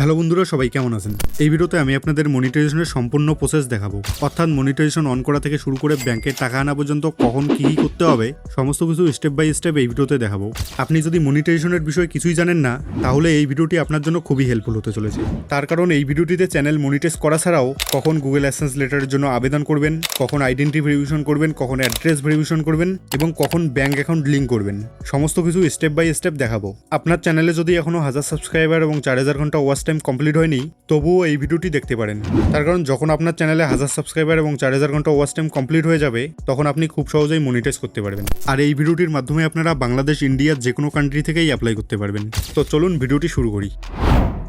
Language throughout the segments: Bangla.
হ্যালো বন্ধুরা, সবাই কেমন আছেন? এই ভিডিওতে আমি আপনাদের মনিটাইজেশনের সম্পূর্ণ প্রসেস দেখাবো। অর্থাৎ মনিটাইজেশন অন করা থেকে শুরু করে ব্যাংকের টাকা আনা পর্যন্ত কখন কী কী করতে হবে, সমস্ত কিছু স্টেপ বাই স্টেপ এই ভিডিওতে দেখাবো। আপনি যদি মনিটাইজেশনের বিষয়ে কিছুই জানেন না, তাহলে এই ভিডিওটি আপনার জন্য খুবই হেল্পফুল হতে চলেছে। তার কারণ এই ভিডিওটিতে চ্যানেল মনিটাইজ করা ছাড়াও কখন গুগল অ্যাসেন্স লেটারের জন্য আবেদন করবেন, কখন আইডেন্টি ভেরিফিকেশন করবেন, কখন অ্যাড্রেস ভেরিফিকেশন করবেন এবং কখন ব্যাংক অ্যাকাউন্ট লিঙ্ক করবেন। সমস্ত কিছু স্টেপ বাই স্টেপ দেখাবো। আপনার চ্যানেলে যদি এখনও হাজার সাবস্ক্রাইবার এবং চার হাজার ঘণ্টা ওয়াচ টাইম কমপ্লিট হয়নি, তবুও এই ভিডিওটি দেখতে পারেন। তার কারণ যখন আপনার চ্যানেলে হাজার সাবস্ক্রাইবার এবং চার হাজার ঘণ্টা ওয়াচ টাইম কমপ্লিট হয়ে যাবে, তখন আপনি খুব সহজেই মনিটাইজ করতে পারবেন। আর এই ভিডিওটির মাধ্যমে আপনারা বাংলাদেশ ইন্ডিয়ার যে কোনো কান্ট্রি থেকেই অ্যাপ্লাই করতে পারবেন। তো চলুন ভিডিওটি শুরু করি।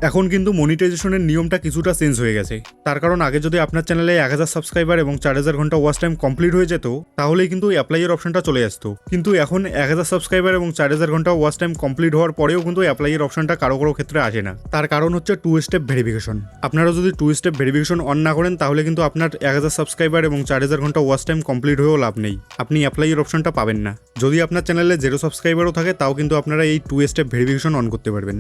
এখন কিন্তু মনিটাইজেশনের নিয়মটা কিছুটা চেঞ্জ হয়ে গেছে। তার কারণ আগে যদি আপনার চ্যানেলে এক হাজার সাবস্ক্রাইবার এবং চার হাজার ঘণ্টা ওয়াচ টাইম কমপ্লিট হয়ে যেত, তাহলেই কিন্তু অ্যাপ্লাইয়ের অপশনটা চলে আসতো। কিন্তু এখন এক হাজার সাবস্ক্রাইবার এবং চার হাজার ঘণ্টা ওয়াচ টাইম কমপ্লিট হওয়ার পরেও কিন্তু অ্যাপ্লাইয়ের অপশনটা কারও কারও ক্ষেত্রে আসে না। তার কারণ হচ্ছে টু স্টেপ ভেরিফিকেশন আপনারা যদি টু স্টেপ ভেরিফিকেশন অন না করেন, তাহলে কিন্তু আপনার এক হাজার সাবস্ক্রাইবার এবং চার হাজার ঘণ্টা ওয়াচ টাইম কমপ্লিট হয়েও লাভ নেই। আপনি অ্যাপ্লাইয়ের অপশনটা পাবেন না। যদি আপনার চ্যানেলে জিরো সাবস্ক্রাইবারও থাকে, তাও কিন্তু আপনারা এই টু স্টেপ ভেরিফিকেশন অন করতে পারবেন।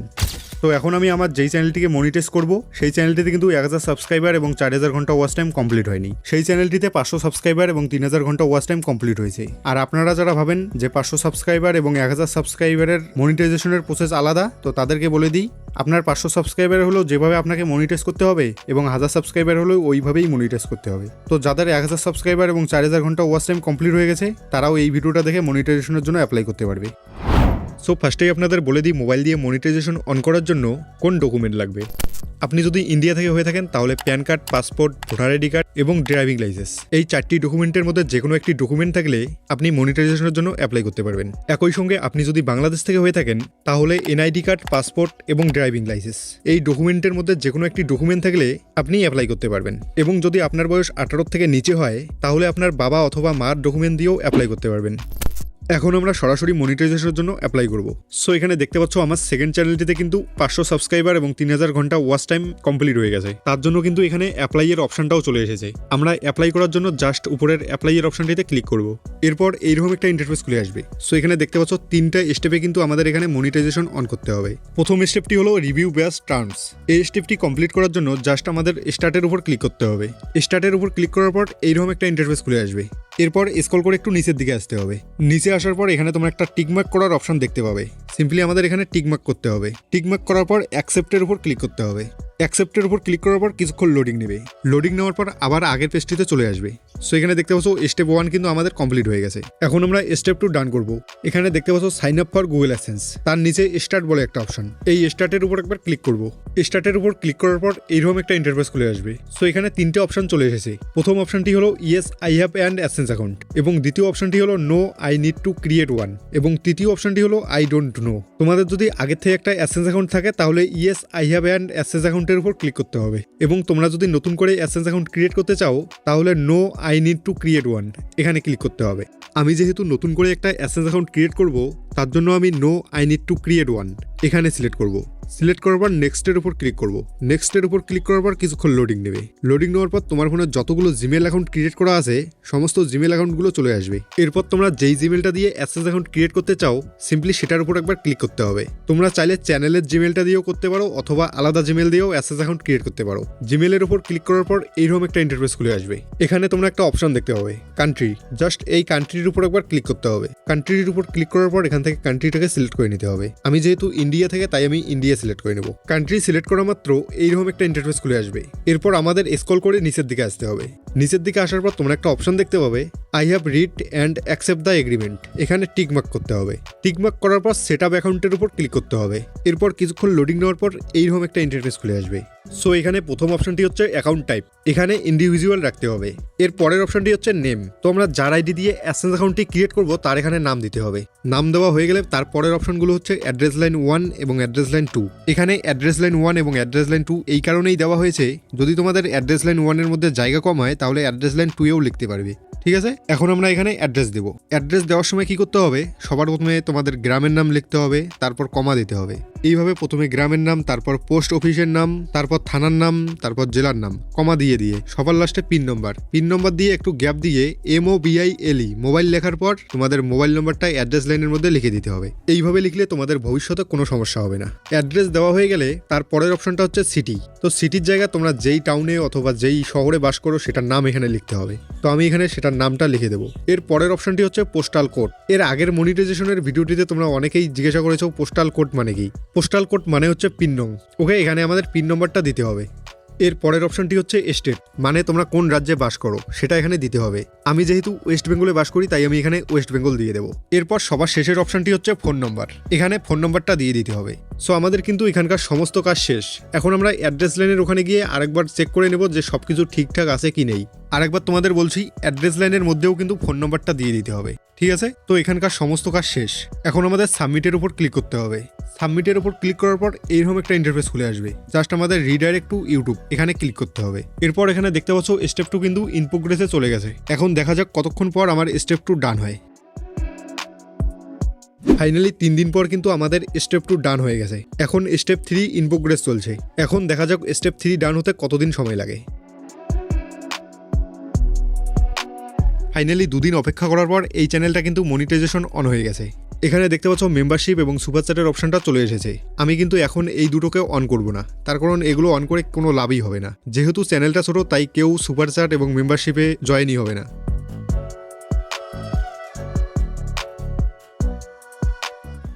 তো এখন আমি আমার যেই চ্যানেলটিকে মনিটাইজ করব। সেই চ্যানেলটিতে কিন্তু এক হাজার সাবস্ক্রাইবার এবং চার হাজার ঘণ্টা ওয়াচ টাইম কমপ্লিট হয়নি। সেই চ্যানেলটিতে পাঁচশো সাবস্ক্রাইবার এবং তিন হাজার ঘণ্টা ওয়াচ টাইম কমপ্লিট হয়েছে। আর আপনারা যারা ভাবেন যে পাঁচশো সাবস্ক্রাইবার এবং এক হাজার সাবস্ক্রাইবারের মনিটাইজেশনের প্রসেস আলাদা, তো তাদেরকে বলে দিই, আপনার পাঁচশো সাবস্ক্রাইবার হলেও যেভাবে আপনাকে মনিটাইজ করতে হবে এবং হাজার সাবস্ক্রাইবার হলেও ওইভাবেই মনিটাইজ করতে হবে। তো যাদের এক হাজার সাবস্ক্রাইবার এবং চার হাজার ঘণ্টা ওয়াচ টাইম কমপ্লিট হয়ে গেছে, তারাও এই ভিডিওটা দেখে মনিটাইজেশনের জন্য অ্যাপ্লাই করতে পারবে। সো ফার্স্টেই আপনাদের বলে দিই মোবাইল দিয়ে মনিটাইজেশন অন করার জন্য কোন ডকুমেন্ট লাগবে? আপনি যদি ইন্ডিয়া থেকে হয়ে থাকেন, তাহলে PAN card passport voter ID card এবং ড্রাইভিং লাইসেন্স এই চারটি ডকুমেন্টের মধ্যে যে কোনো একটি ডকুমেন্ট থাকলে আপনি মনিটাইজেশনের জন্য অ্যাপ্লাই করতে পারবেন। একই সঙ্গে আপনি যদি বাংলাদেশ থেকে হয়ে থাকেন, তাহলে এনআইডি কার্ড পাসপোর্ট এবং ড্রাইভিং লাইসেন্স এই ডকুমেন্টের মধ্যে যে কোনো একটি ডকুমেন্ট থাকলে আপনি অ্যাপ্লাই করতে পারবেন। এবং যদি আপনার বয়স আঠারো থেকে নিচে হয়, তাহলে আপনার বাবা অথবা মার ডকুমেন্ট দিয়েও অ্যাপ্লাই করতে পারবেন। এখন আমরা সরাসরি মনিটাইজেশনের জন্য অ্যাপ্লাই করব। সো এখানে দেখতে পাচ্ছ আমার সেকেন্ড চ্যানেলটিতে কিন্তু পাঁচশো সাবস্ক্রাইবার এবং তিন হাজার ঘণ্টা ওয়াচ টাইম কমপ্লিট হয়ে গেছে। তার জন্য কিন্তু এখানে অ্যাপ্লাইয়ের অপশনটাও চলে এসেছে। আমরা অ্যাপ্লাই করার জন্য জাস্ট উপরের অ্যাপ্লাইয়ের অপশনটিতে ক্লিক করব। এরপর এইরকম একটা ইন্টারফেস খুলে আসবে। সো এখানে দেখতে পাচ্ছ তিনটা স্টেপে কিন্তু আমাদের এখানে মনিটাইজেশন অন করতে হবে। প্রথম স্টেপটি হলো রিভিউ ব্যাস টার্মস এই স্টেপটি কমপ্লিট করার জন্য জাস্ট আমাদের স্টার্টের উপর ক্লিক করতে হবে। স্টার্টের উপর ক্লিক করার পর এইরকম একটা ইন্টারফেস খুলে আসবে। এরপর স্কল করে একটু নিচের দিকে আসতে হবে। নিচে আসার পর এখানে তোমার একটা টিকমার্ক করার অপশন দেখতে পাবে। সিম্পলি আমাদের এখানে টিকমার্ক করতে হবে। টিকমার্ক করার পর অ্যাকসেপ্টের উপর ক্লিক করতে হবে। অ্যাকসেপ্টের উপর ক্লিক করার পর কিছুক্ষণ লোডিং নেবে। লোডিং নেওয়ার পর আবার আগের পেজটিতে চলে আসবে। সো এখানে দেখতে পাচ্ছ স্টেপ ওয়ান কিন্তু আমাদের কমপ্লিট হয়ে গেছে। এখন আমরা স্টেপ টু ডান করব। এখানে দেখতে পাচ্ছ sign up for Google AdSense তার নিচে স্টার্ট বলে একটা অপশন এই স্টার্টের উপর একবার ক্লিক করব। স্টার্টের উপর ক্লিক করার পর এইরকম একটা ইন্টারফেস খুলে আসবে। সো এখানে তিনটে অপশন চলে এসেছে। প্রথম অপশনটি হলো yes I have and AdSense account এবং দ্বিতীয় অপশনটি হলো no I need to create one এবং তৃতীয় অপশনটি হলো আই ডোন্ট নো তোমাদের যদি আগের থেকে একটা অ্যাসেন্স অ্যাকাউন্ট থাকে, তাহলে yes I have and AdSense অ্যাকাউন্টের উপর ক্লিক করতে হবে এবং তোমরা যদি নতুন করে অ্যাসেন্স অ্যাকাউন্ট ক্রিয়েট করতে চাও, তাহলে no I need to create one এখানে ক্লিক করতে হবে। আমি যেহেতু নতুন করে একটা অ্যাসেন্স অ্যাকাউন্ট ক্রিয়েট করব, তার জন্য আমি no I need to create one এখানে সিলেক্ট করব। সিলেক্ট করার পর নেক্সটের উপর ক্লিক করব। নেক্সটের উপর ক্লিক করার পর কিছুক্ষণ লোডিং নেবে। লোডিং নেওয়ার পর তোমার ফোনে যতগুলো জিমেল অ্যাকাউন্ট ক্রিয়েট করা আছে, সমস্ত জিমেল অ্যাকাউন্টগুলো চলে আসবে। এরপর তোমরা যেই জিমেলটা দিয়ে অ্যাসেস অ্যাকাউন্ট ক্রিয়েট করতে চাও সিম্পলি সেটার উপর একবার ক্লিক করতে হবে। তোমরা চাইলে চ্যানেলের জিমেলটা দিয়েও করতে পারো, অথবা আলাদা জিমেল দিয়েও অ্যাসেস অ্যাকাউন্ট ক্রিয়েট করতে পারো। জিমেলের উপর ক্লিক করার পর এইরকম একটা ইন্টারফেস খুলে আসবে। এখানে তোমরা একটা অপশন দেখতে পাবে কান্ট্রি জাস্ট এই কান্ট্রির উপর একবার ক্লিক করতে হবে। কান্ট্রির উপর ক্লিক করার পর এখান থেকে কান্ট্রিটাকে সিলেক্ট করে নিতে হবে। আমি যেহেতু ইন্ডিয়া থেকে, তাই আমি ইন্ডিয়া সিলেক্ট করে নেব। কান্ট্রি সিলেক্ট করা মাত্র এইরকম একটা ইন্টারফেস খুলে আসবে। এরপর আমাদের স্কল করে নিচের দিকে আসতে হবে। নিচের দিকে আসার পর তোমরা একটা অপশন দেখতে পাবে। I have read and accept the agreement এখানে টিকমার্ক করতে হবে। টিকমার্ক করার পর সেট আপ অ্যাকাউন্টের উপর ক্লিক করতে হবে। এরপর কিছুক্ষণ লোডিং নেওয়ার পর এইরকম একটা ইন্টারফেস খুলে আসবে। সো এখানে প্রথম অপশনটি হচ্ছে অ্যাকাউন্ট টাইপ এখানে ইন্ডিভিজুয়াল রাখতে হবে। এর পরের অপশনটি হচ্ছে নেম তো আমরা যার আইডি দিয়ে অ্যাসেন্স অ্যাকাউন্টটি ক্রিয়েট করব, তার এখানে নাম দিতে হবে। নাম দেওয়া হয়ে গেলে তার পরের অপশনগুলো হচ্ছে অ্যাড্রেস লাইন ওয়ান এবং অ্যাড্রেস লাইন টু এখানে অ্যাড্রেস লাইন ওয়ান এবং অ্যাড্রেস লাইন টু এই কারণেই দেওয়া হয়েছে। যদি তোমাদের অ্যাড্রেস লাইন ওয়ানের মধ্যে জায়গা কম হয়, তাহলে অ্যাড্রেস লাইন টুয়েও লিখতে পারবে। ঠিক আছে? এখন আমরা এখানে অ্যাড্রেস দেব। অ্যাড্রেস দেওয়ার সময় কি করতে হবে? সবার প্রথমে তোমাদের গ্রামের নাম লিখতে হবে, তারপর কমা দিতে হবে। এইভাবে প্রথমে গ্রামের নাম, তারপর পোস্ট অফিসের নাম, তারপর থানার নাম, তারপর জেলার নাম, কমা দিয়ে দিয়ে। সবার লাস্টে পিন নম্বর। পিন নম্বর দিয়ে একটু গ্যাপ দিয়ে এম ও বিআই এলই মোবাইল লেখার পর তোমাদের মোবাইল নম্বরটা অ্যাড্রেস লাইনের মধ্যে লিখে দিতে হবে। এইভাবে লিখলে তোমাদের ভবিষ্যতে কোনো সমস্যা হবে না। অ্যাড্রেস দেওয়া হয়ে গেলে তার পরের অপশনটা হচ্ছে সিটি। তো সিটির জায়গায় তোমরা যেই টাউনে অথবা যেই শহরে বাস করো, সেটার নাম এখানে লিখতে হবে। তো আমি এখানে সেটার নামটা লিখে দেবো। এর পরের অপশনটি হচ্ছে পোস্টাল কোড এর আগের মনিটাইজেশনের ভিডিওটিতে তোমরা অনেকেই জিজ্ঞাসা করেছ পোস্টাল কোড মানে কি? পোস্টাল কোড মানে হচ্ছে পিন নং ওকে এখানে আমাদের পিন নম্বরটা দিতে হবে। এর পরের অপশনটি হচ্ছে স্টেট মানে তোমরা কোন রাজ্যে বাস করো, সেটা এখানে দিতে হবে। আমি যেহেতু ওয়েস্ট বেঙ্গলে বাস করি, তাই আমি এখানে ওয়েস্ট বেঙ্গল দিয়ে দেবো। এরপর সবার শেষের অপশনটি হচ্ছে ফোন নম্বর। এখানে ফোন নম্বরটা দিয়ে দিতে হবে। সো আমাদের কিন্তু এখানকার সমস্ত কাজ শেষ। এখন আমরা অ্যাড্রেস লাইনের ওখানে গিয়ে আরেকবার চেক করে নেব যে সব কিছু ঠিকঠাক আছে কি নেই। আরেকবার তোমাদের বলছি, অ্যাড্রেস লাইনের মধ্যেও কিন্তু ফোন নম্বরটা দিয়ে দিতে হবে। ঠিক আছে? তো এখানকার সমস্ত কাজ শেষ। এখন আমাদের সাবমিটের উপর ক্লিক করতে হবে। সাবমিটের উপর ক্লিক করার পর এইরকম একটা ইন্টারফেস খুলে আসবে। জাস্ট আমাদের রিডাইরেক্ট টু ইউটিউব এখানে ক্লিক করতে হবে। এরপর এখানে দেখতে পাচ্ছ স্টেপ টু কিন্তু ইন প্রোগ্রেসে চলে গেছে। এখন দেখা যাক কতক্ষণ পর আমার স্টেপ টু ডান হয়। ফাইনালি তিন দিন পর কিন্তু আমাদের স্টেপ টু ডান হয়ে গেছে। এখন স্টেপ থ্রি ইন প্রোগ্রেস চলছে। এখন দেখা যাক স্টেপ থ্রি ডান হতে কতদিন সময় লাগে। ফাইনালি দুদিন অপেক্ষা করার পর এই চ্যানেলটা কিন্তু মনিটাইজেশন অন হয়ে গেছে। এখানে দেখতে পাচ্ছ মেম্বারশিপ এবং সুপার চ্যাটের অপশনটা চলে এসেছে। আমি কিন্তু এখন এই দুটোকে অন করব না। তার কারণ এগুলো অন করে কোনো লাভই হবে না। যেহেতু চ্যানেলটা ছোট, তাই কেউ সুপার চ্যাট এবং মেম্বারশিপে জয়েনই হবে না।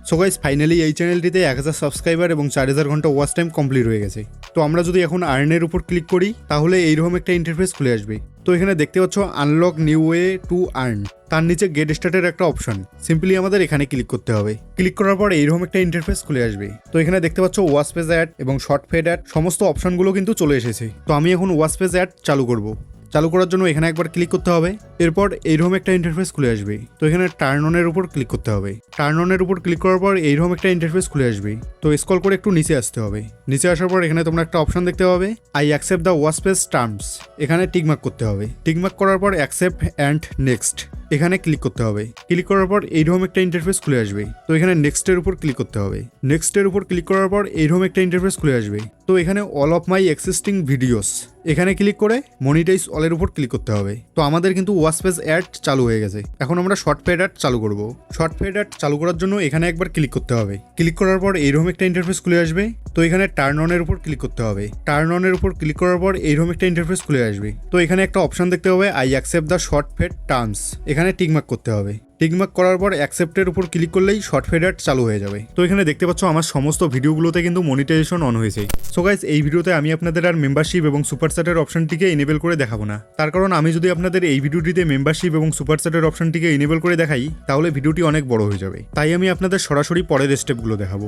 সো গাইস ফাইনালি এই চ্যানেলটিতে এক হাজার সাবস্ক্রাইবার এবং চার হাজার ঘণ্টা ওয়াচ টাইম কমপ্লিট হয়ে গেছে। তো আমরা যদি এখন আর্নের উপর ক্লিক করি, তাহলে এইরকম একটা ইন্টারফেস খুলে আসবে। তো এখানে দেখতে পাচ্ছ unlock new way to earn তার নিচে গেট স্টার্টের একটা অপশন সিম্পলি আমাদের এখানে ক্লিক করতে হবে। ক্লিক করার পর এইরকম একটা ইন্টারফেস খুলে আসবে। তো এখানে দেখতে পাচ্ছ ওয়াশ পেজ অ্যাড এবং শর্ট ফেড অ্যাড সমস্ত অপশনগুলো কিন্তু চলে এসেছে। তো আমি এখন ওয়াশ পেজ অ্যাড চালু করব। চালু করার জন্য এখানে একবার ক্লিক করতে হবে। এরপর এইরকম একটা ইন্টারফেস খুলে আসবে। তো এখানে টার্ন অনের উপর ক্লিক করতে হবে। টার্ন অনের উপর ক্লিক করার পর এইরকম একটা ইন্টারফেস খুলে আসবে। তো স্কল করে একটু নিচে আসতে হবে। নিচে আসার পর এখানে তোমরা একটা অপশন দেখতে পাবে। I accept the watch page terms এখানে টিকমার্ক করতে হবে। টিকমার্ক করার পর অ্যাকসেপ্ট অ্যান্ড নেক্সট এখানে ক্লিক করতে হবে। ক্লিক করার পর এইরকম একটা ইন্টারফেস খুলে আসবে। তো এখানে নেক্সটের উপর ক্লিক করতে হবে। নেক্সটের উপর ক্লিক করার পর এইরকম একটা ইন্টারফেস খুলে আসবে। তো এখানে all of my existing videos এখানে ক্লিক করে মনিটাইজ অলের উপর ক্লিক করতে হবে। তো আমাদের কিন্তু ওয়াশ পেজ অ্যাড চালু হয়ে গেছে। এখন আমরা শর্ট ফেড অ্যাড চালু করব। শর্ট ফেড অ্যাড চালু করার জন্য এখানে একবার ক্লিক করতে হবে। ক্লিক করার পর এইরকম একটা ইন্টারফেস খুলে আসবে। তো এখানে টার্ন অনের উপর ক্লিক করতে হবে। টার্ন অনের উপর ক্লিক করার পর এইরকম একটা ইন্টারফেস খুলে আসবে। তো এখানে একটা অপশন দেখতে হবে I accept the short feed terms এখানে টিকমার্ক করতে হবে। টিকমার্ক করার পর অ্যাকসেপ্টের উপর ক্লিক করলেই শর্ট ফেডার চালু হয়ে যাবে। তো এখানে দেখতে পাচ্ছ আমার সমস্ত ভিডিওগুলোতে কিন্তু মনিটাইজেশন অন হয়েছে। সো গাইজ এই ভিডিওতে আমি আপনাদের আর মেম্বারশিপ এবং সুপার চ্যাটের অপশনটিকে ইনেবল করে দেখাবো না। তার কারণ আমি যদি আপনাদের এই ভিডিওটিতে মেম্বারশিপ এবং সুপার চ্যাটের অপশনটিকে ইনেবল করে দেখাই, তাহলে ভিডিওটি অনেক বড় হয়ে যাবে। তাই আমি আপনাদের সরাসরি পরের স্টেপগুলো দেখাবো।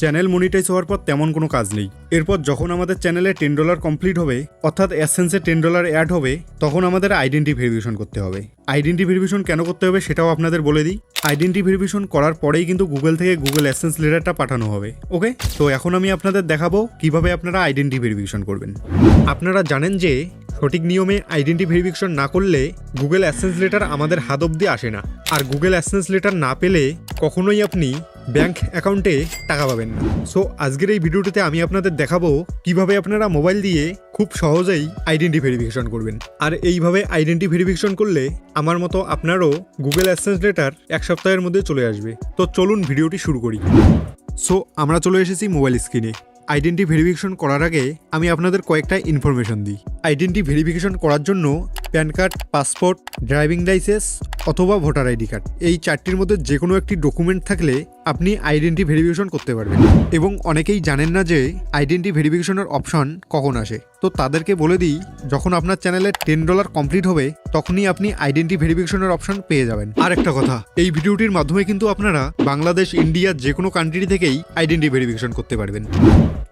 চ্যানেল মনিটাইজ হওয়ার পর তেমন কোনো কাজ নেই। এরপর যখন আমাদের চ্যানেলে টেন ডলার কমপ্লিট হবে, অর্থাৎ অ্যাসেন্সে টেন ডলার অ্যাড হবে, তখন আমাদের আইডেন্টি ভেরিফিকেশন করতে হবে। আইডেন্টি ভেরিফিকেশন কেন করতে হবে সেটাও আপনাদের বলে দিই। আইডেন্টি ভেরিফিকেশন করার পরেই কিন্তু গুগল থেকে গুগল অ্যাসেন্স লেটারটা পাঠানো হবে, ওকে? তো এখন আমি আপনাদের দেখাবো কীভাবে আপনারা আইডেন্টি ভেরিফিকেশন করবেন। আপনারা জানেন যে সঠিক নিয়মে আইডেন্টি ভেরিফিকেশন না করলে গুগল অ্যাসেন্স লেটার আমাদের হাত অব্দি আসে না। আর গুগল অ্যাসেন্স লেটার না পেলে কখনোই আপনি ব্যাংক অ্যাকাউন্টে টাকা পাবেন না। সো আজকের এই ভিডিওটিতে আমি আপনাদের দেখাবো কীভাবে আপনারা মোবাইল দিয়ে খুব সহজেই আইডেন্টি ভেরিফিকেশন করবেন। আর এইভাবে আইডেন্টি ভেরিফিকেশন করলে আমার মতো আপনারও গুগল অ্যাসেন্স লেটার এক সপ্তাহের মধ্যে চলে আসবে। তো চলুন ভিডিওটি শুরু করি। সো আমরা চলে এসেছি মোবাইল স্ক্রিনে আইডেন্টি ভেরিফিকেশন করার আগে আমি আপনাদের কয়েকটা ইনফরমেশন দিই। আইডেন্টি ভেরিফিকেশন করার জন্য PAN card passport driving licence অথবা ভোটার আইডি কার্ড এই চারটির মধ্যে যে কোনো একটি ডকুমেন্ট থাকলে আপনি আইডেন্টি ভেরিফিকেশন করতে পারবেন। এবং অনেকেই জানেন না যে আইডেন্টি ভেরিফিকেশনের অপশন কখন আসে। তো তাদেরকে বলে দিই, যখন আপনার চ্যানেলে টেন ডলার কমপ্লিট হবে, তখনই আপনি আইডেন্টি ভেরিফিকেশনের অপশন পেয়ে যাবেন। আর একটা কথা, এই ভিডিওটির মাধ্যমে কিন্তু আপনারা বাংলাদেশ, ইন্ডিয়া যে কোনো কান্ট্রি থেকেই আইডেন্টি ভেরিফিকেশন করতে পারবেন।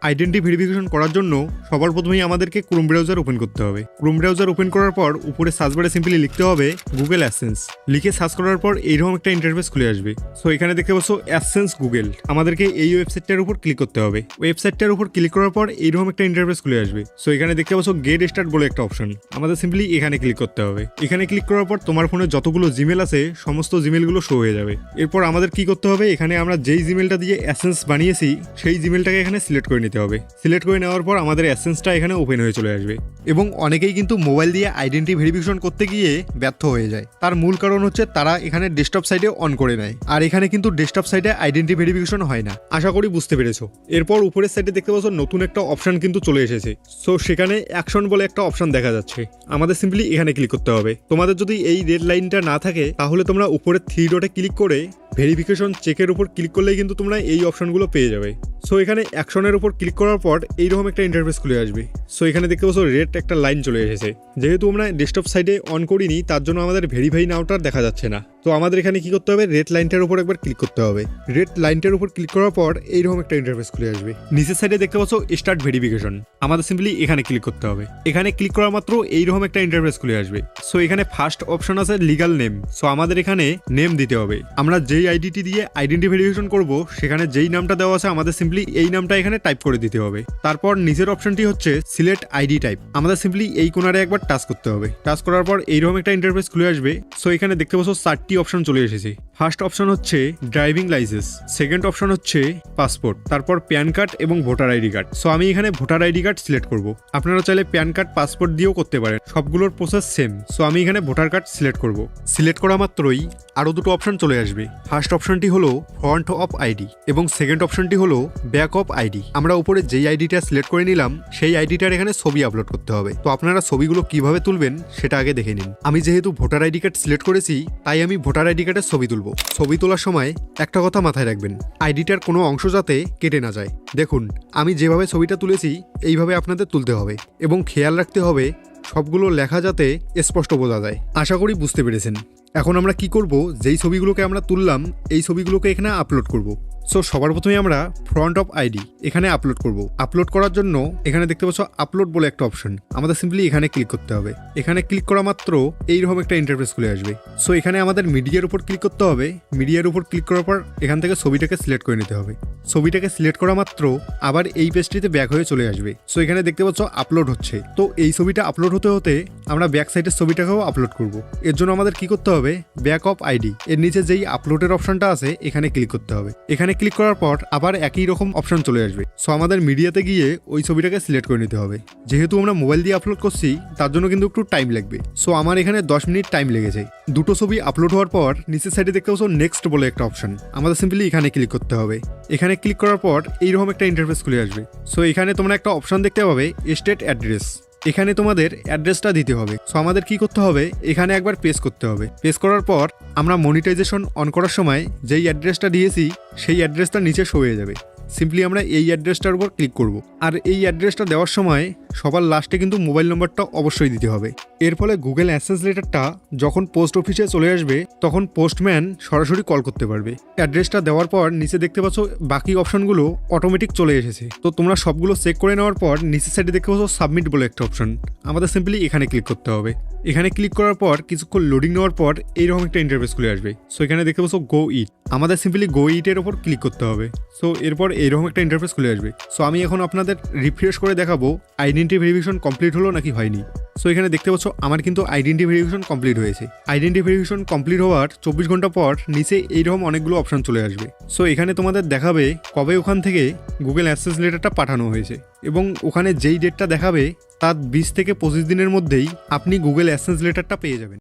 আইডেন্টি ভেরিফিকেশন করার জন্য সবার প্রথমেই আমাদেরকে ক্রোম ব্রাউজার ওপেন করতে হবে। ক্রোম ব্রাউজার ওপেন করার পর উপরে সার্চ বারে সিম্পলি লিখতে হবে গুগল অ্যাসেন্স লিখে সার্চ করার পর এইরকম একটা ইন্টারফেস খুলে আসবে। সো এখানে দেখতে পাচ্ছ অ্যাসেন্স গুগল আমাদেরকে এই ওয়েবসাইটটার উপর ক্লিক করতে হবে। ওয়েবসাইটটার উপর ক্লিক করার পর এইরকম একটা ইন্টারফেস খুলে আসবে। সো এখানে দেখতে পাচ্ছ গেট স্টার্ট বলে একটা অপশন আমাদের সিম্পলি এখানে ক্লিক করতে হবে। এখানে ক্লিক করার পর তোমার ফোনে যতগুলো জিমেল আছে, সমস্ত জিমেলগুলো শো হয়ে যাবে। এরপর আমাদের কি করতে হবে? এখানে আমরা যেই জিমেলটা দিয়ে অ্যাসেন্স বানিয়েছি, সেই জিমেলটাকে এখানে সিলেক্ট করে নিতে হবে। সিলেক্ট করে নেওয়ার পর আমাদের অ্যাসেন্সটা এখানে ওপেন হয়ে চলে আসবে। এবং অনেকেই কিন্তু মোবাইল দিয়ে আইডেন্টি ভেরিফিকেশন করতে গিয়ে ব্যর্থ হয়ে যায়। তার মূল কারণ হচ্ছে তারা এখানে ডেস্কটপ সাইডে অন করে নেয়। আর এখানে কিন্তু ডেস্কটপ সাইডে আইডেন্টি ভেরিফিকেশন হয় না। আশা করি বুঝতে পেরেছ। এরপর উপরের সাইডে দেখতে পাচ্ছ, নতুন একটা অপশন কিন্তু চলে এসেছে। সো সেখানে অ্যাকশন বলে একটা অপশন দেখা যাচ্ছে। আমাদের সিম্পলি এখানে ক্লিক করতে হবে। তোমাদের যদি এই রেড লাইনটা না থাকে, তাহলে তোমরা উপরে থ্রি ডটে ক্লিক করে ভেরিফিকেশন চেকের উপর ক্লিক করলেই কিন্তু তোমরা এই অপশনগুলো পেয়ে যাবে। সো এখানে অ্যাকশনের উপর ক্লিক করার পর এইরকম একটা ইন্টারফেস খুলে আসবে। সো এখানে দেখতে পাচ্ছ রেড একটা লাইন চলে এসেছে। যেহেতু আমরা ডেস্কটপ সাইডে অন করিনি, তার জন্য আমাদের ভেরিফাই নাওটার দেখা যাচ্ছে না। তো আমাদের এখানে কি করতে হবে? রেড লাইনটার উপর একবার ক্লিক করতে হবে। রেড লাইনটার উপর ক্লিক করার পর এইরকম একটা ইন্টারফেস খুলে আসবে। নিচের সাইডে দেখতে পাচ্ছ স্টার্ট ভেরিফিকেশন আমাদের সিম্পলি এখানে ক্লিক করতে হবে। এখানে ক্লিক করা মাত্র এইরকম একটা ইন্টারফেস খুলে আসবে। সো এখানে ফার্স্ট অপশন আছে লিগাল নেম সো আমাদের এখানে নেম দিতে হবে। আমরা যেই আইডিটি দিয়ে আইডেন্টি ভেরিফিকেশন করব, সেখানে যেই নামটা দেওয়া আছে, আমাদের সিম্পলি এই নামটা এখানে টাইপ করে দিতে হবে। তারপর নিচের অপশনটি হচ্ছে সিলেক্ট আইডি টাইপ আমাদের সিম্পলি এই কোনারে একবার টাচ করতে হবে। টাচ করার পর এইরকম একটা ইন্টারফেস খুলে আসবে। সো এখানে দেখতে পাচ্ছ চারটি অপশন চলে এসেছে। ফার্স্ট অপশন হচ্ছে ড্রাইভিং লাইসেন্স সেকেন্ড অপশন হচ্ছে পাসপোর্ট তারপর প্যান কার্ড এবং ভোটার আইডি কার্ড সো আমি এখানে ভোটার আইডি কার্ড সিলেক্ট করব। আপনারা চাইলে প্যান কার্ড পাসপোর্ট দিয়েও করতে পারেন। সবগুলোর প্রসেস সেম সো আমি এখানে ভোটার কার্ড সিলেক্ট করব। সিলেক্ট করা মাত্রই আরও দুটো অপশন চলে আসবে। ফার্স্ট অপশনটি হলো ফ্রন্ট অফ আইডি এবং সেকেন্ড অপশনটি হলো ব্যাক অফ আইডি আমরা উপরে যেই আইডিটা সিলেক্ট করে নিলাম, সেই আইডিটার এখানে ছবি আপলোড করতে হবে। তো, আপনারা ছবিগুলো কীভাবে তুলবেন, সেটা আগে দেখে নিন। আমি যেহেতু ভোটার আইডি কার্ড সিলেক্ট করেছি, তাই আমি ভোটার আইডি কার্ডের ছবি তুলব। ছবি তোলার সময় একটা কথা মাথায় রাখবেন, আইডিটার কোনো অংশ যাতে কেটে না যায়। দেখুন, আমি যেভাবে ছবিটা তুলেছি, এইভাবে আপনাদের তুলতে হবে এবং খেয়াল রাখতে হবে সবগুলো লেখা যাতে স্পষ্ট বোঝা যায়। আশা করি বুঝতে পেরেছেন। এখন আমরা কি করব, যেই ছবিগুলোকে আমরা তুললাম, এই ছবিগুলোকে এখানে আপলোড করব। সো সবার প্রথমে আমরা ফ্রন্ট অফ আইডি এখানে আপলোড করব। আপলোড করার জন্য এখানে দেখতে পাচ্ছ আপলোড বলে একটা অপশন আমাদের সিম্পলি এখানে ক্লিক করতে হবে। এখানে ক্লিক করা মাত্র এইরকম একটা ইন্টারফেস খুলে আসবে। সো এখানে আমাদের মিডিয়ার উপর ক্লিক করতে হবে। মিডিয়ার উপর ক্লিক করার পর এখান থেকে ছবিটাকে সিলেক্ট করে নিতে হবে। ছবিটাকে সিলেক্ট করা মাত্র আবার এই পেজটিতে ব্যাক হয়ে চলে আসবে। সো এখানে দেখতে পাচ্ছ আপলোড হচ্ছে। তো এই ছবিটা আপলোড হতে হতে আমরা ব্যাক সাইডের ছবিটাকেও আপলোড করব। এর জন্য আমাদের কি করতে হবে? ব্যাক অফ আইডি এর নিচে যেই আপলোডের অপশনটা আছে, এখানে ক্লিক করতে হবে। এখানে ক্লিক করার পর আবার একই রকম অপশন চলে আসবে। সো আমাদের মিডিয়াতে গিয়ে ওই ছবিটাকে সিলেক্ট করে নিতে হবে। যেহেতু আমরা মোবাইল দিয়ে আপলোড করছি, তার জন্য কিন্তু একটু টাইম লাগবে। সো আমার এখানে দশ মিনিট টাইম লেগেছে। দুটো ছবি আপলোড হওয়ার পর নিচের সাইডে দেখতে পাচ্ছ নেক্সট বলে একটা অপশন আমাদের সিম্পলি এখানে ক্লিক করতে হবে। এখানে ক্লিক করার পর এইরকম একটা ইন্টারফেস খুলে আসবে। সো এখানে তোমরা একটা অপশন দেখতে পাবে স্টেট অ্যাড্রেস এখানে তোমাদের অ্যাড্রেসটা দিতে হবে। সো আমাদের কি করতে হবে? এখানে একবার পেস করতে হবে। পেস করার পর আমরা মনিটাইজেশন অন করার সময় যেই অ্যাড্রেসটা দিয়েছি, সেই অ্যাড্রেসটা নিচে শো হয়ে যাবে। সিম্পলি আমরা এই অ্যাড্রেসটার উপর ক্লিক করব। আর এই অ্যাড্রেসটা দেওয়ার সময় সবার লাস্টে কিন্তু মোবাইল নম্বরটা অবশ্যই দিতে হবে। এর ফলে গুগল অ্যাসেস লেটারটা যখন পোস্ট অফিসে চলে আসবে, তখন পোস্টম্যান সরাসরি কল করতে পারবে। অ্যাড্রেসটা দেওয়ার পর নিচে দেখতে পাচ্ছ বাকি অপশনগুলো অটোমেটিক চলে এসেছে। তো তোমরা সবগুলো চেক করে নেওয়ার পর নিচের সাইডে দেখতে পাচ্ছ সাবমিট বলে একটা অপশন আমাদের সিম্পলি এখানে ক্লিক করতে হবে। এখানে ক্লিক করার পর কিছুক্ষণ লোডিং নেওয়ার পর এইরকম একটা ইন্টারফেস খুলে আসবে। সো এখানে দেখতে পাচ্ছ গো ইট আমাদের সিম্পলি গো ইটের ওপর ক্লিক করতে হবে। সো এরপর এইরকম একটা ইন্টারফেস খুলে আসবে। সো আমি এখন আপনাদের রিফ্রেশ করে দেখাবো আইডেন্টি ভেরিফিকেশন কমপ্লিট হলো নাকি হয়নি। সো এখানে দেখতে পাচ্ছ, আমার কিন্তু আইডেন্টি ভেরিফিকেশন কমপ্লিট হয়েছে। আইডেন্টি ভেরিফিকেশন কমপ্লিট হওয়ার চব্বিশ ঘণ্টা পর নিচে এইরকম অনেকগুলো অপশন চলে আসবে। সো এখানে তোমাদের দেখাবে কবে ওখান থেকে গুগল অ্যাক্সেস লেটারটা পাঠানো হয়েছে। এবং ওখানে যেই ডেটটা দেখাবে, তার বিশ থেকে পঁচিশ দিনের মধ্যেই আপনি গুগল অ্যাসেন্স লেটারটা পেয়ে যাবেন।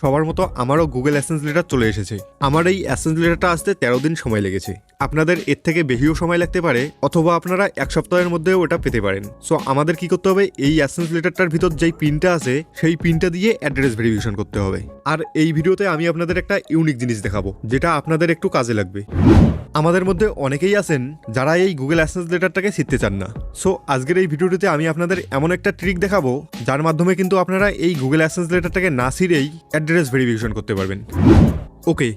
সবার মতো আমারও গুগল অ্যাসেন্স লেটার চলে এসেছে। আমার এই অ্যাসেন্স লেটারটা আসতে তেরো দিন সময় লেগেছে। আপনাদের এর থেকে বেশিও সময় লাগতে পারে, অথবা আপনারা এক সপ্তাহের মধ্যেও ওটা পেতে পারেন। সো আমাদের কি করতে হবে? এই অ্যাসেন্স লেটারটার ভিতর যেই পিনটা আছে, সেই পিনটা দিয়ে অ্যাড্রেস ভেরিফিকেশন করতে হবে। আর এই ভিডিওতে আমি আপনাদের একটা ইউনিক জিনিস দেখাবো, যেটা আপনাদের একটু কাজে লাগবে। আমাদের মধ্যে অনেকেই আছেন যারা এই গুগল অ্যাসেন্স লেটারটাকে শিখতে চান না। সো আজকের এই ভিডিওটিতে আমি আপনাদের এমন একটা ট্রিক দেখাবো, যার মাধ্যমে কিন্তু আপনারা এই গুগল অ্যাসেন্স লেটারটাকে না ছিঁড়েই অ্যাড্রেস ভেরিফিকেশন করতে পারবেন। ওকে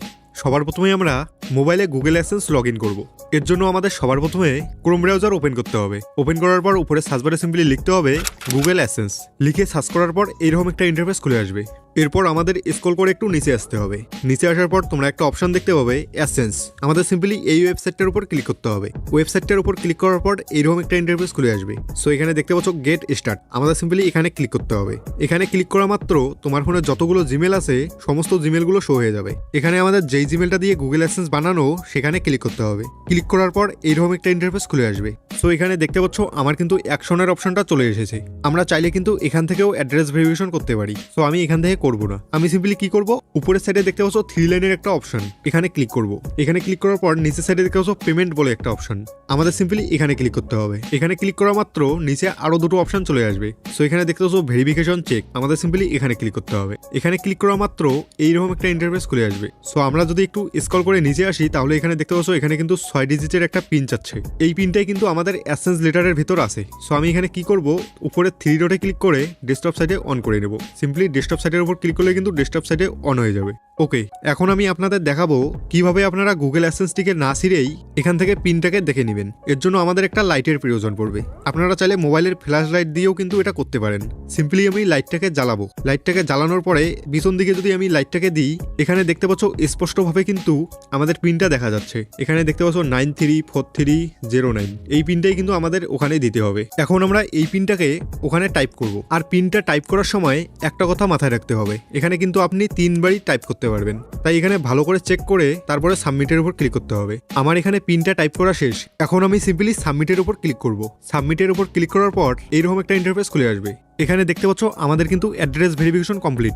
সবার প্রথমে আমরা মোবাইলে গুগল অ্যাসেন্স লগ ইন করব। এর জন্য আমাদের সবার প্রথমে ক্রোম ব্রাউজার ওপেন করতে হবে। ওপেন করার পর উপরে সার্চবারে সিম্পলি লিখতে হবে গুগল অ্যাসেন্স লিখে সার্চ করার পর এরকম একটা ইন্টারফেস খুলে আসবে। এরপর আমাদের স্ক্রল করে একটু নিচে আসতে হবে। নিচে আসার পর তোমরা একটা অপশন দেখতে পাবে অ্যাসেন্স আমাদের সিম্পলি এই ওয়েবসাইটটার উপর ক্লিক করতে হবে। ওয়েবসাইটটার উপর ক্লিক করার পর এরকম একটা ইন্টারফেস খুলে আসবে। সো এখানে দেখতে পাচ্ছ গেট স্টার্ট আমাদের সিম্পলি এখানে ক্লিক করতে হবে। এখানে ক্লিক করা মাত্র তোমার ফোনে যতগুলো জিমেল আছে, সমস্ত জিমেলগুলো শো হয়ে যাবে। এখানে আমাদের যেই জিমেলটা দিয়ে গুগল অ্যাসেন্স বানানো, সেখানে ক্লিক করতে হবে। ক্লিক করার পর এইরকম একটা ইন্টারফেস খুলে আসবে। সো এখানে দেখতে পাচ্ছ আমার কিন্তু অ্যাকশনের অপশনটা চলে এসেছে। আমরা চাইলে কিন্তু এখান থেকেও অ্যাড্রেস ভেরিফিকেশন করতে পারি। সো আমি এখান থেকে করব না। আমি সিম্পলি কি করব? উপরের সাইডে দেখতে পাচ্ছ থ্রি লাইনের একটা অপশন এখানে ক্লিক করব। এখানে ক্লিক করার পর নিচের সাইডে দেখতে পাচ্ছ পেমেন্ট বলে একটা অপশন আমাদের সিম্পলি এখানে ক্লিক করতে হবে। এখানে ক্লিক করা মাত্র নিচে আরও দুটো অপশন চলে আসবে। সো এখানে দেখতে পাচ্ছ ভেরিফিকেশন চেক আমাদের সিম্পলি এখানে ক্লিক করতে হবে। এখানে ক্লিক করা মাত্র এইরকম একটা ইন্টারফেস খুলে আসবে। সো আমরা যদি একটু স্কল করে নিচে আসি, তাহলে এখানে দেখতে পাচ্ছ এখানে কিন্তু ছয় ডিজিটের একটা পিন চাচ্ছে। এই পিনটাই কিন্তু আমাদের অ্যাসেন্স লেটারের ভিতর আছে। সো আমি এখানে কি করব? উপরে থ্রি ডটে ক্লিক করে ডেস্কটপ সাইডে অন করে নেব। সিম্পলি ডেস্কটপ সাইডের উপর ক্লিক করলে কিন্তু ডেস্কটপ সাইডে অন হয়ে যাবে। ওকে এখন আমি আপনাদের দেখাবো কীভাবে আপনারা গুগল অ্যাসেন্সটিকে না ছিঁড়েই এখান থেকে পিনটাকে দেখে নেবেন। এর জন্য আমাদের একটা লাইটের প্রয়োজন পড়বে। আপনারা চাইলে মোবাইলের ফ্ল্যাশ লাইট দিয়েও কিন্তু এটা করতে পারেন। সিম্পলি আমি লাইটটাকে জ্বালাবো। লাইটটাকে জ্বালানোর পরে পিছন দিকে যদি আমি লাইটটাকে দিই, এখানে দেখতে পাচ্ছ স্পষ্টভাবে কিন্তু আমাদের পিনটা দেখা যাচ্ছে। এখানে দেখতে পাচ্ছ nine three four three zero nine এই পিনটাই কিন্তু আমাদের ওখানে দিতে হবে। এখন আমরা এই পিনটাকে ওখানে টাইপ করব। আর পিনটা টাইপ করার সময় একটা কথা মাথায় রাখতে হবে। এখানে কিন্তু আপনি তিনবারই টাইপ করতে পারবেন। তাই এখানে ভালো করে চেক করে তারপরে সাবমিটের উপর ক্লিক করতে হবে। আমার এখানে পিনটা টাইপ করা শেষ। এখন আমি সিম্পলি সাবমিটের উপর ক্লিক করব। সাবমিটের উপর ক্লিক করার পর এইরকম একটা ইন্টারফেস খুলে আসবে। এখানে দেখতে পাচ্ছ আমাদের কিন্তু address verification complete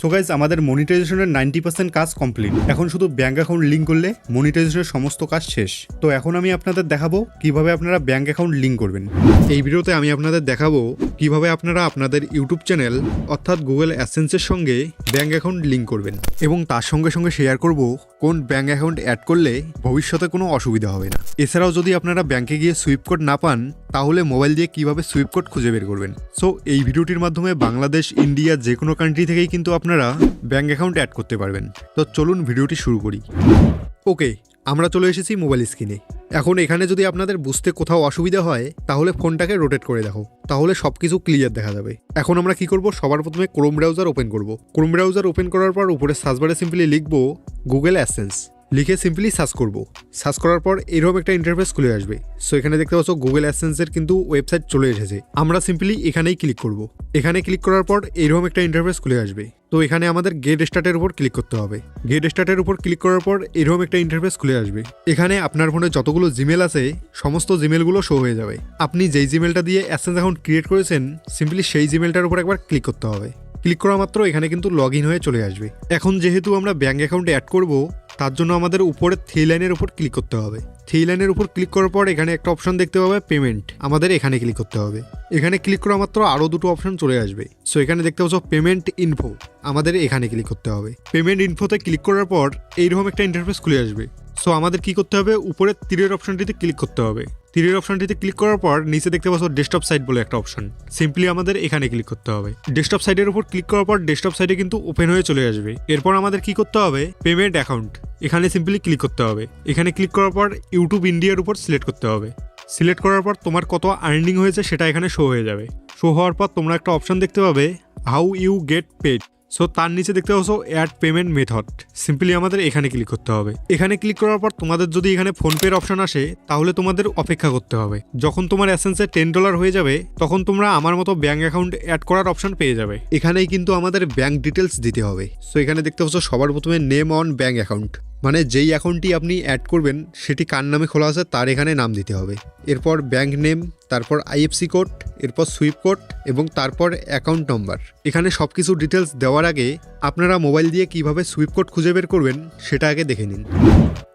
so guys আমাদের মনিটাইজেশনের নাইনটি পার্সেন্ট কাজ কমপ্লিট এখন শুধু ব্যাঙ্ক অ্যাকাউন্ট লিঙ্ক করলে মনিটাইজেশনের সমস্ত কাজ শেষ। তো এখন আমি আপনাদের দেখাবো কীভাবে আপনারা ব্যাঙ্ক অ্যাকাউন্ট লিঙ্ক করবেন। এই ভিডিওতে আমি আপনাদের দেখাবো কীভাবে আপনারা আপনাদের ইউটিউব চ্যানেল অর্থাৎ গুগল অ্যাসেন্সের সঙ্গে ব্যাঙ্ক অ্যাকাউন্ট লিঙ্ক করবেন এবং তার সঙ্গে সঙ্গে শেয়ার করব কোন ব্যাঙ্ক অ্যাকাউন্ট অ্যাড করলে ভবিষ্যতে কোনো অসুবিধা হবে না। এছাড়াও যদি আপনারা ব্যাংকে গিয়ে সুইপ কোড না পান, তাহলে মোবাইল দিয়ে কীভাবে সুইপ কোড খুঁজে বের করবেন। সো এই ভিডিওটির মাধ্যমে বাংলাদেশ, ইন্ডিয়া যে কোনো কান্ট্রি থেকেই কিন্তু আপনারা ব্যাঙ্ক অ্যাকাউন্ট অ্যাড করতে পারবেন। তো চলুন ভিডিওটি শুরু করি। ওকে, আমরা চলে এসেছি মোবাইল স্ক্রিনে এখন এখানে যদি আপনাদের বুঝতে কোথাও অসুবিধা হয়, তাহলে ফোনটাকে রোটেট করে দেখো। তাহলে সব কিছু ক্লিয়ার দেখা যাবে। এখন আমরা কি করব? সবার প্রথমে ক্রোম ব্রাউজার ওপেন করব। ক্রোম ব্রাউজার ওপেন করার পর উপরে সার্চবারে সিম্পলি লিখব গুগল অ্যাসেন্স লিখে সিম্পলি সার্চ করব। সার্চ করার পর এরকম একটা ইন্টারফেস খুলে আসবে। সো এখানে দেখতে পাচ্ছ গুগল অ্যাসেন্সের কিন্তু ওয়েবসাইট চলে এসেছে। আমরা সিম্পলি এখানেই ক্লিক করব। এখানে ক্লিক করার পর এরকম একটা ইন্টারফেস খুলে আসবে। তো, এখানে আমাদের গেট স্টার্টের উপর ক্লিক করতে হবে। গেট স্টার্টের উপর ক্লিক করার পর এরকম একটা ইন্টারফেস খুলে আসবে। এখানে আপনার ফোনে যতগুলো জিমেল আছে, সমস্ত জিমেলগুলো শো হয়ে যাবে। আপনি যেই জিমেলটা দিয়ে অ্যাসেন্স অ্যাকাউন্ট ক্রিয়েট করেছেন সিম্পলি সেই জিমেলটার উপর একবার ক্লিক করতে হবে। ক্লিক করা মাত্র এখানে কিন্তু লগ হয়ে চলে আসবে। এখন যেহেতু আমরা ব্যাঙ্ক অ্যাকাউন্ট অ্যাড করব, তার জন্য আমাদের উপরে থ্রি লাইনের উপর ক্লিক করতে হবে। থ্রি লাইনের উপর ক্লিক করার পর এখানে একটা অপশন দেখতে পাবে পেমেন্ট। আমাদের এখানে ক্লিক করতে হবে। এখানে ক্লিক করা মাত্র আরও দুটো অপশন চলে আসবে। সো এখানে দেখতে পাচ্ছ পেমেন্ট ইনফো। আমাদের এখানে ক্লিক করতে হবে। পেমেন্ট ইনফোতে ক্লিক করার পর এইরকম একটা ইন্টারফেস খুলে আসবে। সো আমাদের কি করতে হবে? উপরে তীরের অপশনটিতে ক্লিক করতে হবে। তীরের অপশনটিতে ক্লিক করার পর, নিচে দেখতে পাচ্ছ ডেস্কটপ সাইট বলে একটা অপশন সিম্পলি আমাদের এখানে ক্লিক করতে হবে। ডেস্কটপ সাইটের উপর ক্লিক করার পর ডেস্কটপ সাইটে কিন্তু ওপেন হয়ে চলে আসবে। এরপর আমাদের কি করতে হবে? পেমেন্ট অ্যাকাউন্ট এখানে সিম্পলি ক্লিক করতে হবে। এখানে ক্লিক করার পর ইউটিউব ইন্ডিয়ার উপর সিলেক্ট করতে হবে। সিলেক্ট করার পর, তোমার কত আর্নিং হয়েছে সেটা এখানে শো হয়ে যাবে। শো হওয়ার পর, তোমরা একটা অপশন দেখতে পাবে how you get paid so তার নিচে দেখতে পাচ্ছ অ্যাড পেমেন্ট মেথড সিম্পলি আমাদের এখানে ক্লিক করতে হবে। এখানে ক্লিক করার পর তোমাদের যদি এখানে ফোনপের অপশন আসে, তাহলে তোমাদের অপেক্ষা করতে হবে। যখন তোমার অ্যাসেন্সে টেন ডলার হয়ে যাবে, তখন তোমরা আমার মতো ব্যাঙ্ক অ্যাকাউন্ট অ্যাড করার অপশন পেয়ে যাবে। এখানেই কিন্তু আমাদের ব্যাঙ্ক ডিটেলস দিতে হবে। সো এখানে দেখতে পাচ্ছ সবার প্রথমে নেম অন ব্যাঙ্ক অ্যাকাউন্ট মানে যেই অ্যাকাউন্টটি আপনি অ্যাড করবেন, সেটি কার নামে খোলা আছে তার এখানে নাম দিতে হবে। এরপর ব্যাঙ্ক নেম তারপর আইএফসি কোড এরপর সুইপ কোড এবং তারপর অ্যাকাউন্ট নম্বর এখানে সব কিছু ডিটেলস দেওয়ার আগে আপনারা মোবাইল দিয়ে কীভাবে সুইপ কোড খুঁজে বের করবেন, সেটা আগে দেখে নিন।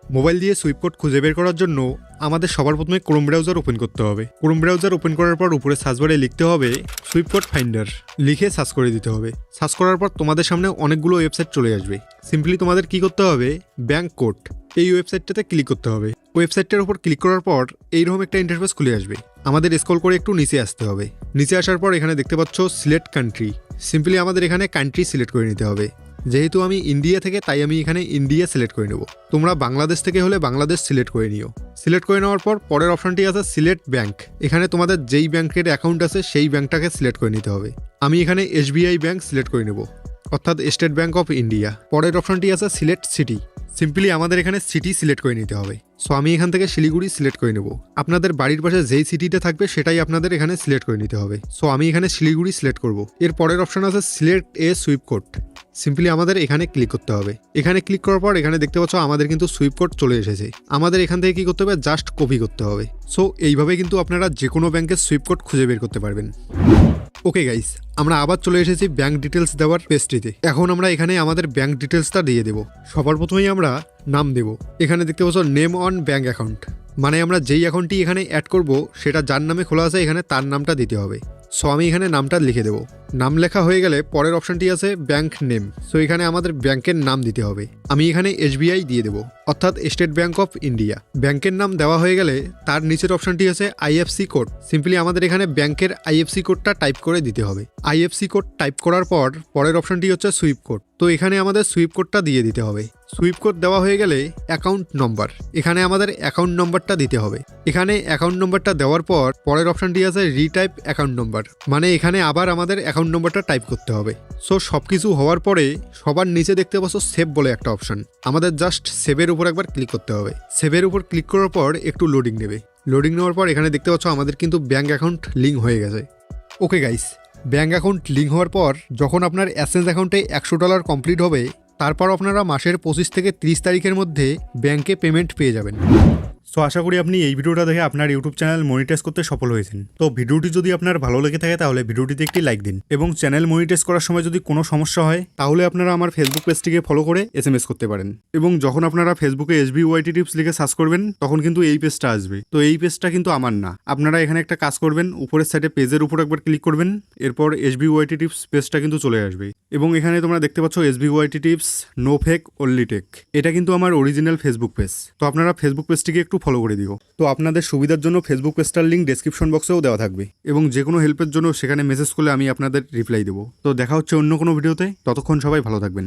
মোবাইল দিয়ে সুইপ কোড খুঁজে বের করার জন্য আমাদের সবার প্রথমে ক্রোম ব্রাউজার ওপেন করতে হবে। ক্রোম ব্রাউজার ওপেন করার পর উপরে সার্চবারে লিখতে হবে সুইপ কোড ফাইন্ডার লিখে সার্চ করে দিতে হবে। সার্চ করার পর তোমাদের সামনে অনেকগুলো ওয়েবসাইট চলে আসবে। সিম্পলি তোমাদের কি করতে হবে? ব্যাঙ্ক কোড এই ওয়েবসাইটটাতে ক্লিক করতে হবে। ওয়েবসাইটটার উপর ক্লিক করার পর এইরকম একটা ইন্টারফেস খুলে আসবে। আমাদের স্ক্রল করে একটু নিচে আসতে হবে। নিচে আসার পর এখানে দেখতে পাচ্ছ সিলেক্ট কান্ট্রি সিম্পলি আমাদের এখানে কান্ট্রি সিলেক্ট করে নিতে হবে। যেহেতু আমি ইন্ডিয়া থেকে, তাই আমি এখানে ইন্ডিয়া সিলেক্ট করে নেব। তোমরা বাংলাদেশ থেকে হলে বাংলাদেশ সিলেক্ট করে নিও। সিলেক্ট করে নেওয়ার পর পরের অপশনটি আছে সিলেক্ট ব্যাংক। এখানে তোমাদের যেই ব্যাংকের অ্যাকাউন্ট আছে, সেই ব্যাংকটাকে সিলেক্ট করে নিতে হবে। আমি এখানে এসবিআই ব্যাংক সিলেক্ট করে নেব, অর্থাৎ স্টেট ব্যাংক অফ ইন্ডিয়া। পরের অপশনটি আছে সিলেক্ট সিটি। সিম্পলি আমাদের এখানে সিটি সিলেক্ট করে নিতে হবে। সো আমি এখান থেকে শিলিগুড়ি সিলেক্ট করে নেব। আপনাদের বাড়ির পাশে যেই সিটিটা থাকবে, সেটাই আপনাদের এখানে সিলেক্ট করে নিতে হবে। সো আমি এখানে শিলিগুড়ি সিলেক্ট করব। এর পরের অপশন আছে select a swift code. Simply আমাদের এখানে ক্লিক করতে হবে। এখানে ক্লিক করার পর এখানে দেখতে পাচ্ছ আমাদের কিন্তু সুইপ কোড চলে এসেছে। আমাদের এখান থেকে কি করতে হবে? জাস্ট কপি করতে হবে। সো এইভাবে কিন্তু আপনারা যে কোনো ব্যাংকের সুইপ কোড খুঁজে বের করতে পারবেন। ওকে গাইস আমরা আবার চলে এসেছি ব্যাংক ডিটেলস দেওয়ার পেজটিতে এখন আমরা এখানে আমাদের ব্যাংক ডিটেলসটা দিয়ে দেবো। সবার প্রথমেই আমরা নাম দেব। এখানে দেখতে পাচ্ছ নেম অন ব্যাংক অ্যাকাউন্ট মানে আমরা যেই অ্যাকাউন্টটি এখানে অ্যাড করব, সেটা যার নামে খোলা আছে, এখানে তার নামটা দিতে হবে। সো আমি এখানে নামটা লিখে দেবো। নাম লেখা হয়ে গেলে পরের অপশনটি আছে ব্যাংক নেম। সো এখানে আমাদের ব্যাংকের নাম দিতে হবে। আমি এখানে এসবিআই দিয়ে দেবো, অর্থাৎ স্টেট ব্যাংক অফ ইন্ডিয়া। ব্যাংকের নাম দেওয়া হয়ে গেলে তার নিচের অপশনটি আছে আইএফসি কোড। সিম্পলি আমাদের এখানে ব্যাংকের আইএফসি কোডটা টাইপ করে দিতে হবে। আইএফসি কোড টাইপ করার পর পরের অপশনটি হচ্ছে সুইপ কোড। তো এখানে আমাদের সুইপ কোডটা দিয়ে দিতে হবে। সুইপ কোড দেওয়া হয়ে গেলে অ্যাকাউন্ট নম্বর। এখানে আমাদের অ্যাকাউন্ট নম্বরটা দিতে হবে। এখানে অ্যাকাউন্ট নম্বরটা দেওয়ার পর পরের অপশনটি আছে রিটাইপ অ্যাকাউন্ট নম্বর। মানে এখানে আবার আমাদের অ্যাকাউন্ট নম্বরটা টাইপ করতে হবে। সো সব কিছু হওয়ার পরে সবার নিচে দেখতে পাচ্ছ সেভ বলে একটা অপশন আমাদের জাস্ট সেভের উপর একবার ক্লিক করতে হবে। সেভের উপর ক্লিক করার পর একটু লোডিং নেবে। লোডিং নেওয়ার পর এখানে দেখতে পাচ্ছ আমাদের কিন্তু ব্যাঙ্ক অ্যাকাউন্ট লিঙ্ক হয়ে গেছে। Okay guys bank account link হওয়ার পর যখন আপনার অ্যাসেন্স অ্যাকাউন্টে একশো ডলার কমপ্লিট হবে, তারপর আপনারা মাসের পঁচিশ থেকে তিরিশ তারিখের মধ্যে ব্যাংকে পেমেন্ট পেয়ে যাবেন। সো আশা করি আপনি এই ভিডিওটা দেখে আপনার ইউটিউব চ্যানেল মনিটাইজ করতে সফল হয়েছেন। তো ভিডিওটি যদি আপনার ভালো লেগে থাকে, তাহলে ভিডিওটিতে একটি লাইক দিন এবং চ্যানেল মনিটাইজ করার সময় যদি কোনো সমস্যা হয়, তাহলে আপনারা আমার ফেসবুক পেজটিকে ফলো করে এস করতে পারেন। এবং যখন আপনারা ফেসবুকে এস ওয়াইটি টিপস লিখে সার্চ করবেন, তখন কিন্তু এই পেজটা আসবে। তো এই পেজটা কিন্তু আমার না। আপনারা এখানে একটা কাজ করবেন, উপরের সাইডে পেজের উপর একবার ক্লিক করবেন, এরপর এস ওয়াইটি টিপস পেজটা কিন্তু চলে আসবে। এবং এখানে তোমরা দেখতে পাচ্ছ S YT tips no fake only tech এটা কিন্তু আমার অরিজিনাল ফেসবুক পেজ তো আপনারা ফেসবুক পেজটিকে একটু ফলো করে দিও। তো আপনাদের সুবিধার জন্য ফেসবুক পেজটার লিঙ্ক ডেসক্রিপশন বক্সেও দেওয়া থাকবে। এবং যে কোনো হেল্পের জন্য সেখানে মেসেজ করলে আমি আপনাদের রিপ্লাই দেবো। তো দেখা হচ্ছে অন্য কোনো ভিডিওতে ততক্ষণ সবাই ভালো থাকবেন।